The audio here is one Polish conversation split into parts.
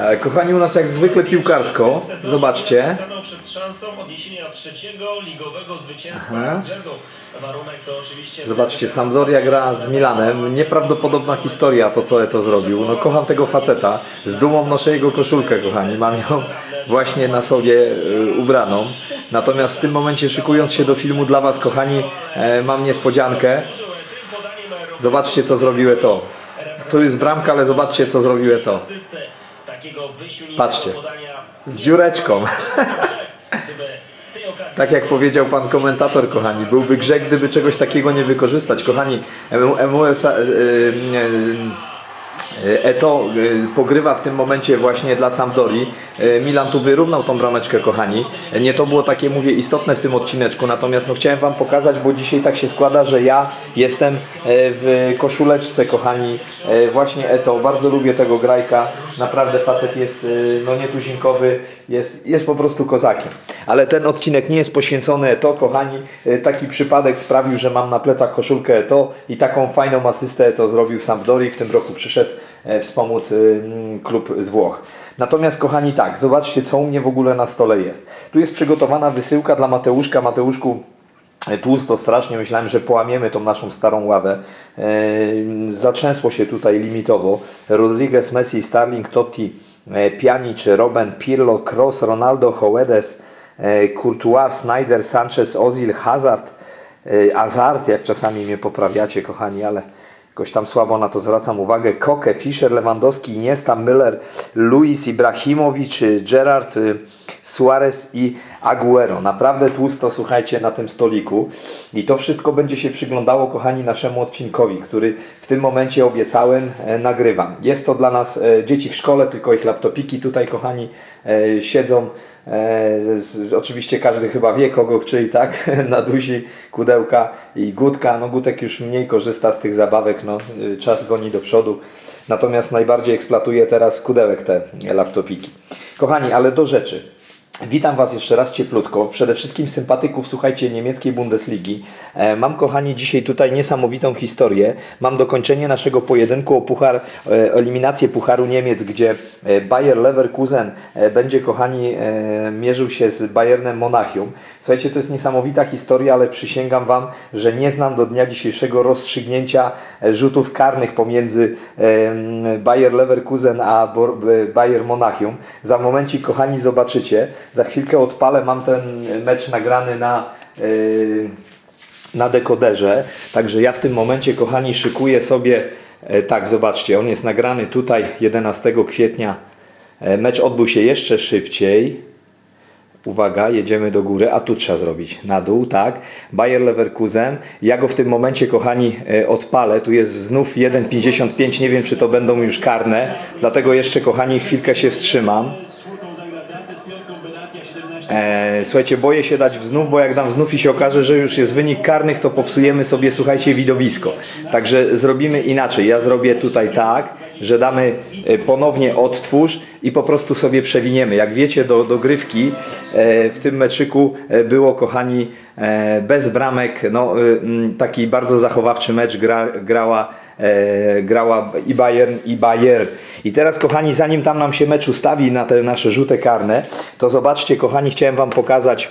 E, Kochani, u nas jak zwykle piłkarsko. Zobaczcie. Przed szansą odniesienia trzeciego ligowego zwycięstwa Aha. z rzędu. Warunek to oczywiście... Zobaczcie, Sampdoria gra z Milanem. Nieprawdopodobna historia to, co Eto zrobił. No kocham tego faceta. Z dumą noszę jego koszulkę, kochani. Mam ją właśnie na sobie e, ubraną. Natomiast w tym momencie, szykując się do filmu dla Was, kochani, e, mam niespodziankę. Zobaczcie, co zrobił Eto. To jest bramka, ale zobaczcie, co zrobił Eto. Takiego Patrzcie. podania. Z dziureczką. Tak jak powiedział pan komentator, kochani, byłby grzech, gdyby czegoś takiego nie wykorzystać. Kochani, MUS e, Eto e, pogrywa w tym momencie właśnie dla Sampdori. E, Milan tu wyrównał tą brameczkę, kochani. E, Nie to było takie, mówię, istotne w tym odcineczku, natomiast no, chciałem wam pokazać, bo dzisiaj tak się składa, że ja jestem e, w koszuleczce, kochani, e, właśnie Eto. Bardzo lubię tego grajka. Naprawdę facet jest e, no nietuzinkowy, jest, jest po prostu kozakiem. Ale ten odcinek nie jest poświęcony Eto, kochani. E, Taki przypadek sprawił, że mam na plecach koszulkę Eto i taką fajną asystę Eto zrobił w Sampdorii. W tym roku przyszedł e, wspomóc e, mm, klub z Włoch. Natomiast kochani tak, zobaczcie co u mnie w ogóle na stole jest. Tu jest przygotowana wysyłka dla Mateuszka. Mateuszku, e, tłusto strasznie, myślałem, że połamiemy tą naszą starą ławę. E, zatrzęsło się tutaj limitowo. Rodriguez, Messi, Starling, Totti, Pjanic, Robben, Pirlo, Kroos, Ronaldo, Hoedes, Courtois, Snyder, Sanchez, Ozil, Hazard, Hazard, jak czasami mnie poprawiacie, kochani, ale jakoś tam słabo na to zwracam uwagę. Koke, Fischer, Lewandowski, Iniesta, Müller, Luis, Ibrahimowicz, Gerard, y, Suarez i Aguero. Naprawdę tłusto, słuchajcie, na tym stoliku. I to wszystko będzie się przyglądało, kochani, naszemu odcinkowi, który w tym momencie obiecałem, e, nagrywam. Jest to dla nas e, dzieci w szkole, tylko ich laptopiki tutaj, kochani, siedzą. E, z, z, oczywiście każdy chyba wie kogo, czyli tak, na duzi kudełka i Gutka. No Gutek już mniej korzysta z tych zabawek, no y, czas goni do przodu. Natomiast najbardziej eksploatuje teraz kudełek te laptopiki. Kochani, ale do rzeczy. Witam Was jeszcze raz cieplutko. Przede wszystkim sympatyków, słuchajcie, niemieckiej Bundesligi. E, Mam, kochani, dzisiaj tutaj niesamowitą historię. Mam dokończenie naszego pojedynku o puchar, e, eliminację Pucharu Niemiec, gdzie e, Bayer Leverkusen będzie, kochani, mierzył się z Bayernem Monachium. Słuchajcie, to jest niesamowita historia, ale przysięgam Wam, że nie znam do dnia dzisiejszego rozstrzygnięcia rzutów karnych pomiędzy Bayer Leverkusen a Bayer Monachium. Za momencik, kochani, zobaczycie. Za chwilkę odpalę, mam ten mecz nagrany na, yy, na dekoderze. Także ja w tym momencie, kochani, szykuję sobie, e, tak, zobaczcie, on jest nagrany tutaj 11 kwietnia. E, Mecz odbył się jeszcze szybciej. Uwaga, jedziemy do góry, a tu trzeba zrobić na dół, tak. Bayer Leverkusen. Ja go w tym momencie, kochani, e, odpalę. Tu jest znów 1,55. Nie wiem, czy to będą już karne. Dlatego jeszcze, kochani, chwilkę się wstrzymam. E, słuchajcie, boję się dać znów, bo jak dam znów i się okaże, że już jest wynik karnych, to popsujemy sobie, słuchajcie, widowisko. Także zrobimy inaczej. Ja zrobię tutaj tak, że damy e, ponownie odtwórz i po prostu sobie przewiniemy. Jak wiecie, do dogrywki e, w tym meczyku e, było, kochani, bez bramek, no, e, mm, taki bardzo zachowawczy mecz gra, grała, e, grała i Bayern, i Bayern. I teraz, kochani, zanim tam nam się mecz ustawi na te nasze rzuty karne, to zobaczcie, kochani, chciałem Wam pokazać.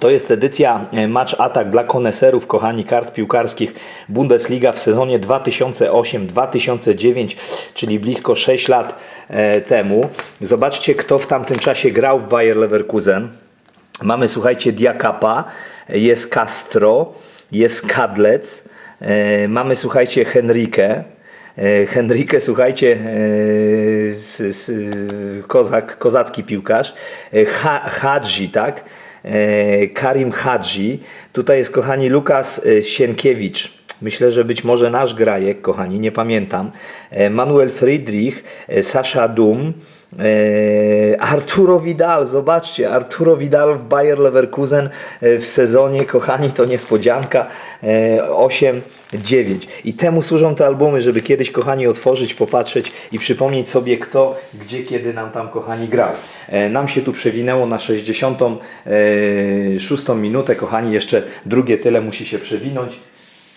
To jest edycja e, Match Attack dla koneserów, kochani, kart piłkarskich Bundesliga w sezonie 2008-2009, czyli blisko 6 lat e, temu. Zobaczcie, kto w tamtym czasie grał w Bayer Leverkusen. Mamy, słuchajcie, Diakapa, jest Castro, jest Kadlec, e, mamy, słuchajcie, Henrique. E, Henrique, słuchajcie, e, kozak, kozacki piłkarz. Ha, Hadzi, tak? Karim Hadzi. Tutaj jest, kochani, Lukas Sienkiewicz. Myślę, że być może nasz grajek, kochani, nie pamiętam. Manuel Friedrich, Sasha Dum. E, Arturo Vidal, zobaczcie, Arturo Vidal w Bayer Leverkusen e, w sezonie, kochani, to niespodzianka, e, 8-9. I temu służą te albumy, żeby kiedyś, kochani, otworzyć, popatrzeć i przypomnieć sobie, kto, gdzie, kiedy nam tam, kochani, grał. E, Nam się tu przewinęło na 66 minutę, kochani, jeszcze drugie tyle musi się przewinąć.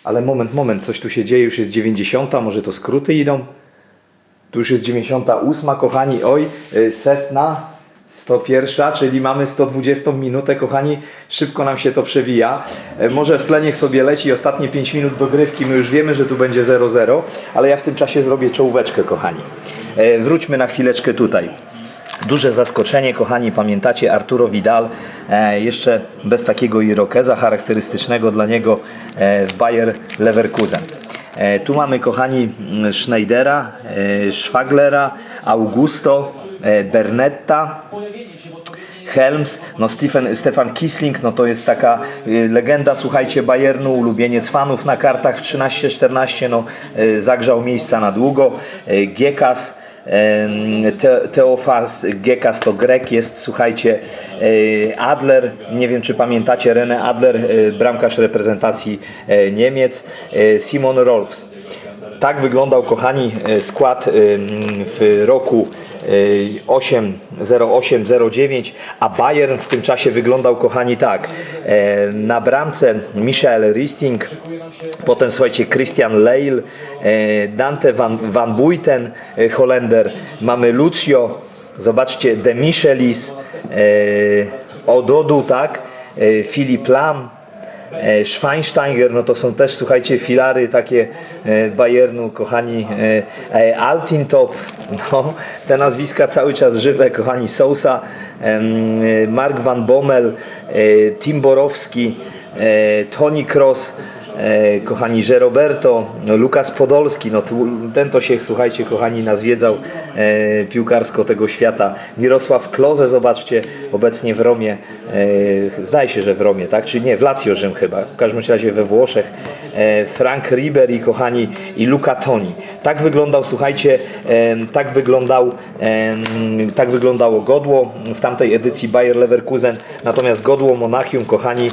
Ale moment, moment, coś tu się dzieje, już jest 90, może to skróty idą? Tu już jest 98, kochani, oj, y, setna, 101, czyli mamy 120 minutę, kochani, szybko nam się to przewija. E, Może w tle niech sobie leci ostatnie 5 minut dogrywki, my już wiemy, że tu będzie 0-0, ale ja w tym czasie zrobię czołóweczkę, kochani. E, Wróćmy na chwileczkę tutaj. Duże zaskoczenie, kochani, pamiętacie Arturo Vidal, e, jeszcze bez takiego irokeza charakterystycznego dla niego w Bayer Leverkusen. E, tu mamy, kochani, m, Schneidera, e, Schwaglera, Augusto, e, Bernetta, Helms, no Stephen, Stefan Kisling, no to jest taka legenda, słuchajcie, Bayernu, ulubieniec fanów na kartach w 13-14, no zagrzał miejsca na długo. Giekas, Te, Teofas Gekas to Grek jest, słuchajcie, y, Adler, nie wiem czy pamiętacie, René Adler, y, bramkarz reprezentacji y, Niemiec, Simon Rolfs. Tak wyglądał, kochani, e, skład w roku e, 8-08-09, a Bayern w tym czasie wyglądał, kochani, tak. E, Na bramce Michael Risting, potem, słuchajcie, Christian Leil, e, Dante van, van Buiten, e, Holender, mamy Lucio, zobaczcie, De Michelis, Ododu, tak, Filip Lam, Schweinsteiger, no to są też, słuchajcie, filary takie e, Bayernu, kochani, e, e, Altintop, no, te nazwiska cały czas żywe, kochani, Sousa, e, Mark Van Bommel, e, Tim Borowski, e, Tony Cross, e, kochani Roberto, no, Lukas Podolski, no ten to się, słuchajcie, kochani, nazwiedzał e, piłkarsko tego świata. Mirosław Kloze, zobaczcie, obecnie w Romie, e, zdaje się, że w Romie, tak? Czy nie, w Lazio Rzym chyba, w każdym razie we Włoszech. Frank Ribery, kochani, i Luca Toni. Tak wyglądał, słuchajcie, tak wyglądał, tak wyglądało Godło w tamtej edycji Bayer Leverkusen, natomiast Godło Monachium, kochani,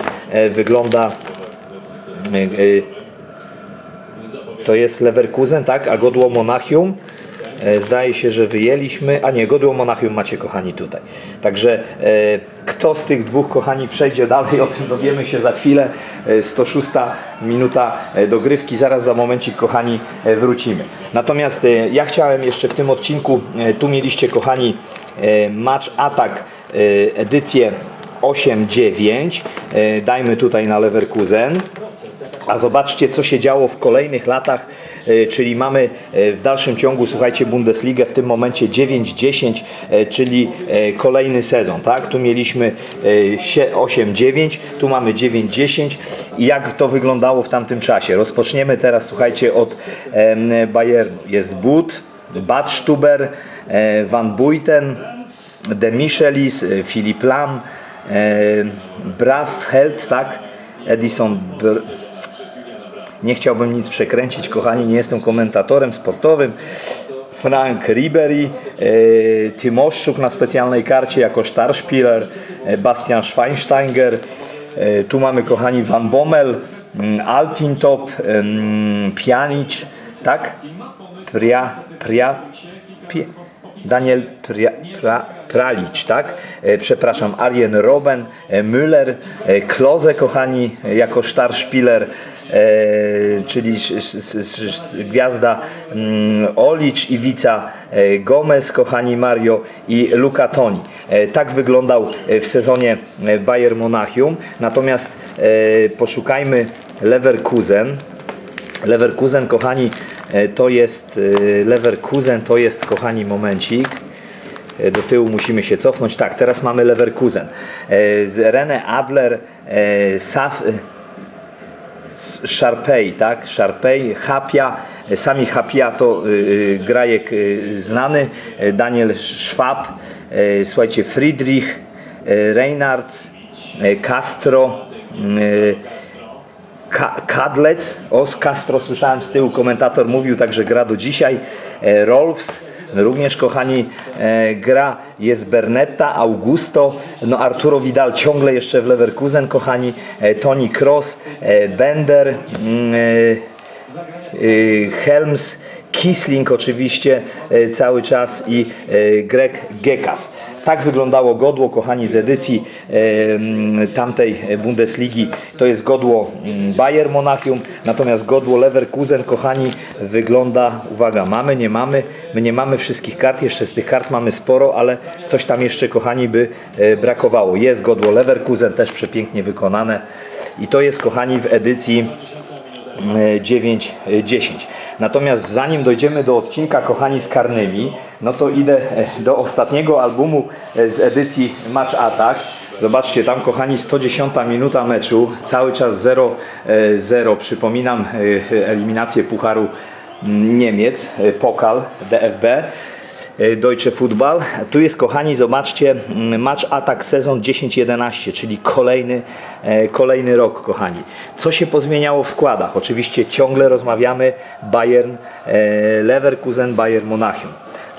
wygląda to jest Leverkusen, tak? A Godło Monachium e, zdaje się, że wyjęliśmy. A nie, Godło Monachium macie, kochani, tutaj. Także e, kto z tych dwóch, kochani, przejdzie dalej, o tym dowiemy się za chwilę. E, 106 minuta e, dogrywki, zaraz za momencik, kochani, wrócimy. Natomiast ja chciałem jeszcze w tym odcinku, tu mieliście, kochani, match atak edycję 8-9. E, Dajmy tutaj na Leverkusen. A zobaczcie, co się działo w kolejnych latach, e, czyli mamy e, w dalszym ciągu, słuchajcie, Bundesligę w tym momencie 9-10, e, czyli e, kolejny sezon, tak? Tu mieliśmy e, sie- 8-9, tu mamy 9-10 i jak to wyglądało w tamtym czasie? Rozpoczniemy teraz, słuchajcie, od Bayernu. Jest But, Badstuber, e, Van Buiten, De Michelis, e, Filip Lam, e, Brafheld, tak? Edison Br- nie chciałbym nic przekręcić, kochani, nie jestem komentatorem sportowym. Frank Ribery, e, Tymoszczuk na specjalnej karcie jako Starspieler, e, Bastian Schweinsteiger, e, tu mamy, kochani, Van Bommel, mm, Altintop, em, Pjanic, tak? Pria, pria, pie, Daniel Pria, pra, Pralic, tak? E, przepraszam, Arjen Robben, e, Müller, e, Kloze, kochani, jako Starspieler, e, czyli gwiazda mm, Olicz, Iwica, Gomez, kochani Mario i Luca Toni. Tak wyglądał w sezonie Bayern Monachium. Natomiast poszukajmy Leverkusen. Leverkusen, kochani, to jest e, Leverkusen, to jest, kochani, momencik. E, Do tyłu musimy się cofnąć. Tak, teraz mamy Leverkusen. E, René Adler, e, Saf, e, S- Sharpei, tak? Sharpei, Hapia, e, sami Hapia to grajek znany, e, Daniel Schwab, e, słuchajcie, Friedrich, e, Reinhardt, e, Castro, Ka- Kadlec, o z Castro słyszałem z tyłu, komentator mówił, także gra do dzisiaj. E, Rolfs, również kochani, e, gra. Jest Bernetta, Augusto, no Arturo Vidal ciągle jeszcze w Leverkusen, kochani, e, Toni Kroos, Bender, mm, Helms Kisling oczywiście e, cały czas i e, Greg Gekas. Tak wyglądało godło, kochani, z edycji e, tamtej Bundesligi. To jest godło mm, Bayer Monachium, natomiast godło Leverkusen, kochani, wygląda, uwaga, mamy, nie mamy, my nie mamy wszystkich kart, jeszcze z tych kart mamy sporo, ale coś tam jeszcze, kochani, by brakowało. Jest godło Leverkusen, też przepięknie wykonane i to jest, kochani, w edycji 9-10. Natomiast zanim dojdziemy do odcinka Kochani z karnymi, no to idę e, do ostatniego albumu e, z edycji Match Attack. Zobaczcie, tam kochani 110 minuta meczu, cały czas 0-0. Przypominam e, eliminację Pucharu mm, Niemiec, Pokal DFB. E, Deutsche Football. Tu jest, kochani, zobaczcie, mm, match atak sezon 10-11, czyli kolejny, e, kolejny rok, kochani. Co się pozmieniało w składach? Oczywiście ciągle rozmawiamy Bayern, e, Leverkusen, Bayern Monachium,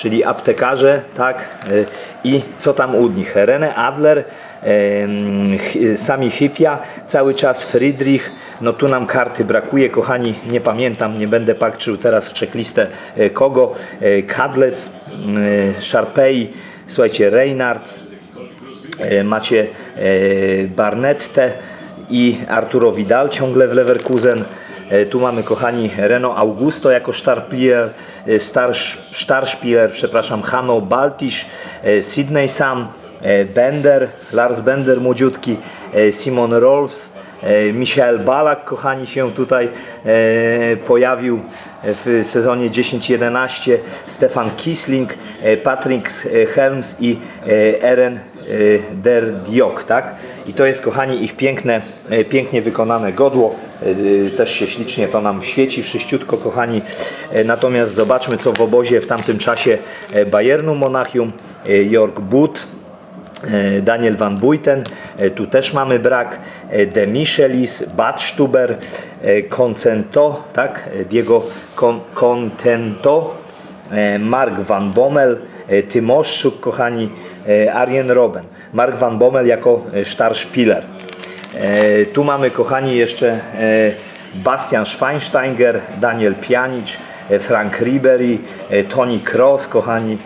czyli aptekarze, tak, e, i co tam u nich? René Adler, em, Ch- Sami Hypia, cały czas Friedrich, no tu nam karty brakuje, kochani, nie pamiętam, nie będę patrzył teraz w checklistę kogo, Kadlec, Sharpei, słuchajcie, Reinhardt, macie Barnette i Arturo Vidal ciągle w Leverkusen. E, Tu mamy, kochani, Reno Augusto jako Starspieler, e, Star, przepraszam, Hanno Baltisz, e, Sydney Sam, Bender, Lars Bender młodziutki, Simon Rolfs, Michael Balak, kochani, się tutaj pojawił w sezonie 10-11, Stefan Kisling, Patrick Helms i Eren Der Diok, tak? I to jest, kochani, ich piękne, pięknie wykonane godło. Y, Też się ślicznie to nam świeci, wszyściutko, kochani. Y, Natomiast zobaczmy, co w obozie w tamtym czasie y, Bayernu Monachium, y, Jorg But, e, Daniel Van Buiten, e, tu też mamy brak, e, De Michelis, Badstuber, e, Concento, tak, e, Diego Con- Contento, e, Mark Van Bommel, e, Tymoszczuk, kochani, e, Arjen Robben. Mark Van Bommel jako e, Starspieler. E, Tu mamy, kochani, jeszcze e, Bastian Schweinsteiger, Daniel Pjanic, e, Frank Ribery, e, Toni Kroos, kochani,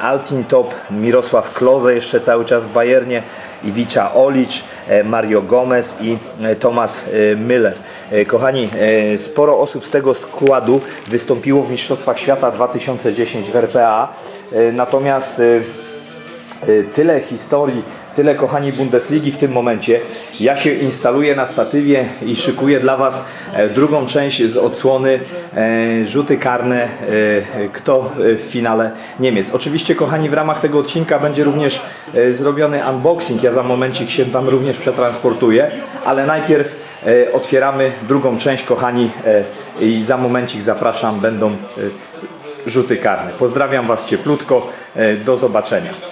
Altintop, Mirosław Kloze jeszcze cały czas w Bayernie, Iwicza Olic, Mario Gomez i Thomas Müller. Kochani, sporo osób z tego składu wystąpiło w Mistrzostwach Świata 2010 w RPA, natomiast tyle historii, tyle kochani Bundesligi w tym momencie. Ja się instaluję na statywie i szykuję dla Was e, drugą część z odsłony e, rzuty karne, e, kto w finale Niemiec. Oczywiście kochani w ramach tego odcinka będzie również zrobiony unboxing, ja za momencik się tam również przetransportuję, ale najpierw otwieramy drugą część kochani i za momencik zapraszam, będą rzuty karne. Pozdrawiam Was cieplutko, do zobaczenia.